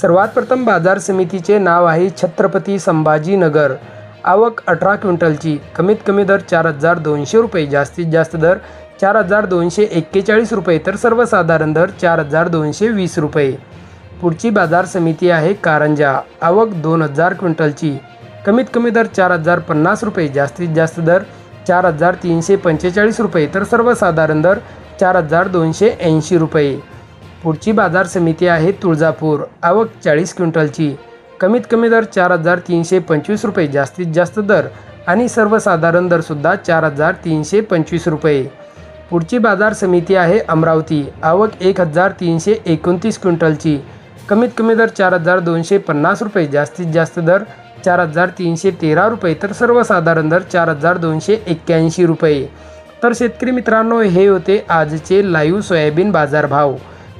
सर्वात प्रथम बाजार समितीचे नाव आहे छत्रपती संभाजीनगर. आवक अठरा क्विंटलची. कमीत कमी दर चार हजार दोनशे रुपये. जास्तीत जास्त दर चार हजार दोनशे एक्केचाळीस रुपये. तर सर्वसाधारण दर चार हजार दोनशे वीस रुपये. पुढची बाजार समिती आहे कारंजा. आवक दोन हजार क्विंटलची. कमीत कमी दर चार हजार पन्नास रुपये. जास्तीत जास्त दर चार हजार तीनशे पंचेचाळीस रुपये. तर सर्वसाधारण दर चार हजार दोनशे ऐंशी रुपये. पुढची बाजार समिती आहे तुळजापूर. आवक चाळीस क्विंटलची. कमीत कमी दर चार हजार तीनशे पंचवीस रुपये जास्तीत जास्त दर आणि सर्वसाधारण दरसुद्धा चार हजार तीनशे पंचवीस रुपये. पुढची बाजार समिती आहे अमरावती. आवक एक हजार तीनशे एकोणतीस क्विंटलची. कमीत कमी दर चार हजार दोनशे पन्नास रुपये जास्तीत जास्त दर चार हजार तीनशे तेरा रुपये तर सर्वसाधारण दर चार हजार दोनशे एक्क्याऐंशी रुपये. तर शेतकरी मित्रांनो हे होते आजचे लाईव्ह सोयाबीन बाजारभाव.